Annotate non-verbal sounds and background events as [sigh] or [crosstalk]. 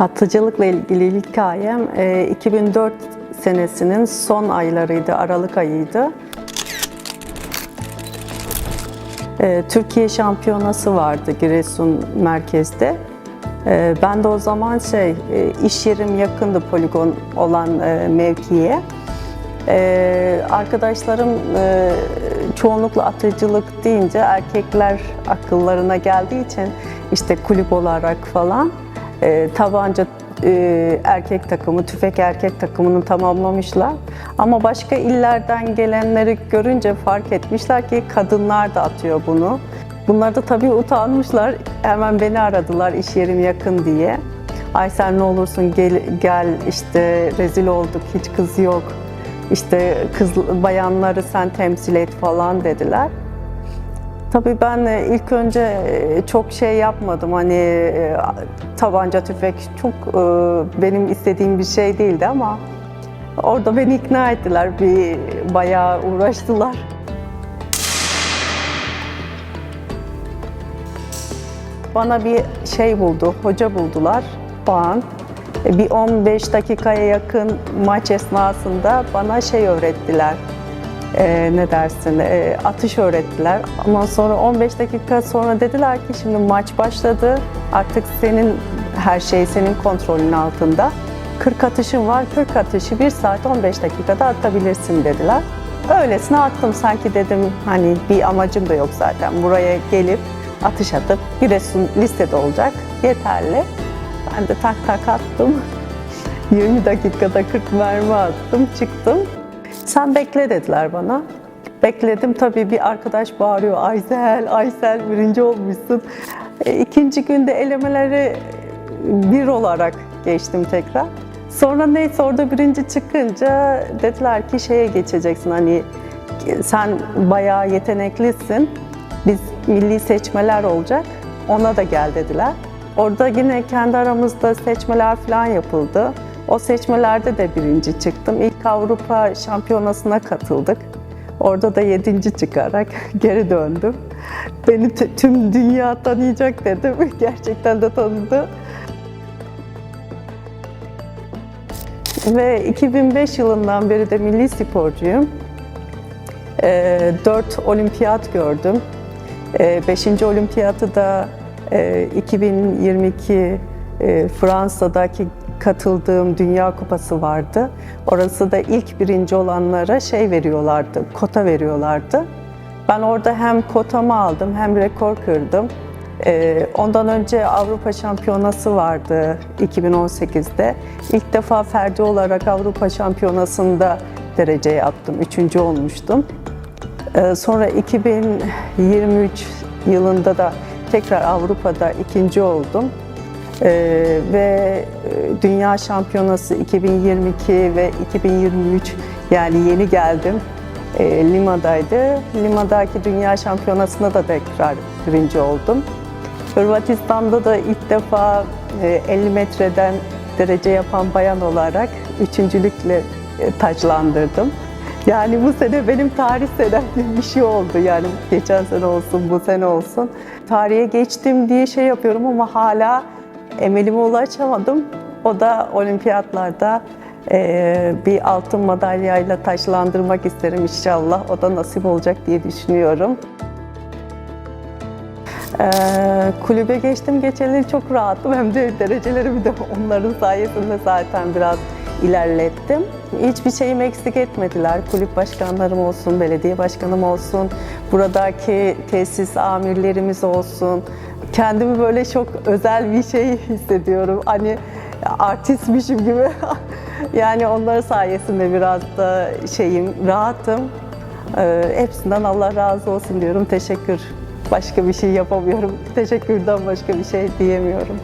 Atıcılıkla ilgili hikayem e, 2004 senesinin son aylarıydı, Aralık ayıydı. E, Türkiye şampiyonası vardı Giresun merkezde. E, Ben de o zaman şey, e, iş yerim yakındı poligon olan e, mevkiye. Arkadaşlarım e, çoğunlukla atıcılık deyince erkekler akıllarına geldiği için işte kulüp olarak falan e, tabanca e, erkek takımı, tüfek erkek takımını tamamlamışlar. Ama başka illerden gelenleri görünce fark etmişler ki kadınlar da atıyor bunu. Bunlar da tabii utanmışlar. Hemen beni aradılar iş yerim yakın diye. Aysel ne olursun gel, gel işte rezil olduk hiç kız yok. İşte kız bayanları sen temsil et falan dediler. Tabii ben e, ilk önce e, çok şey yapmadım. Hani e, tabanca tüfek çok benim istediğim bir şey değildi ama orada beni ikna ettiler. Bir bayağı uğraştılar. Bana bir şey buldu, hoca buldular o an. E, Bir 15 dakikaya yakın maç esnasında bana şey öğrettiler. E, ne dersin, e, atış öğrettiler. Ondan sonra 15 dakika sonra dediler ki şimdi maç başladı. Artık senin her şey senin kontrolün altında. 40 atışın var, 40 atışı 1 saat 15 dakikada atabilirsin dediler. Öylesine attım sanki dedim hani bir amacım da yok zaten. Buraya gelip atış atıp Giresun listede olacak yeterli. Ben de tak tak attım. [laughs] 20 dakikada 40 mermi attım, çıktım. Sen bekle dediler bana. Bekledim tabii bir arkadaş bağırıyor. Aysel, Aysel birinci olmuşsun. E, ikinci günde elemeleri bir olarak geçtim tekrar. Sonra neyse orada birinci çıkınca dediler ki şeye geçeceksin hani sen bayağı yeteneklisin. Biz milli seçmeler olacak. Ona da gel dediler. Orada yine kendi aramızda seçmeler falan yapıldı. O seçmelerde de birinci çıktım. İlk Avrupa Şampiyonası'na katıldık. Orada da yedinci çıkarak [laughs] geri döndüm. Beni tüm dünya tanıyacak dedim. [laughs] Gerçekten de tanıdı. Ve 2005 yılından beri de milli sporcuyum. Ee, Dört olimpiyat gördüm. Ee, Beşinci olimpiyatı da e, 2022 e, Fransa'daki katıldığım Dünya Kupası vardı. Orası da ilk birinci olanlara şey veriyorlardı, kota veriyorlardı. Ben orada hem kotamı aldım hem rekor kırdım. Ee, Ondan önce Avrupa Şampiyonası vardı 2018'de. İlk defa ferdi olarak Avrupa Şampiyonası'nda derece yaptım. Üçüncü olmuştum. Ee, Sonra 2023 yılında da tekrar Avrupa'da ikinci oldum. Ee, ve e, Dünya Şampiyonası 2022 ve 2023 yani yeni geldim. Ee, Lima'daydı. Lima'daki Dünya Şampiyonası'nda da tekrar birinci oldum. Hırvatistan'da da ilk defa e, 50 metreden derece yapan bayan olarak üçüncülükle e, taçlandırdım. Yani bu sene benim tarih senem bir şey oldu. Yani geçen sene olsun, bu sene olsun. Tarihe geçtim diye şey yapıyorum ama hala emelime ulaşamadım. O da olimpiyatlarda e, bir altın madalyayla taşlandırmak isterim inşallah. O da nasip olacak diye düşünüyorum. Ee, kulübe geçtim geçeli çok rahatım hem de derecelerimi de [laughs] onların sayesinde zaten biraz ilerlettim. Hiçbir şeyimi eksik etmediler. Kulüp başkanlarım olsun, belediye başkanım olsun, buradaki tesis amirlerimiz olsun. Kendimi böyle çok özel bir şey hissediyorum. Hani artistmişim gibi. [laughs] yani onlar sayesinde biraz da şeyim, rahatım. Ee, hepsinden Allah razı olsun diyorum. Teşekkür. Başka bir şey yapamıyorum. Teşekkürden başka bir şey diyemiyorum.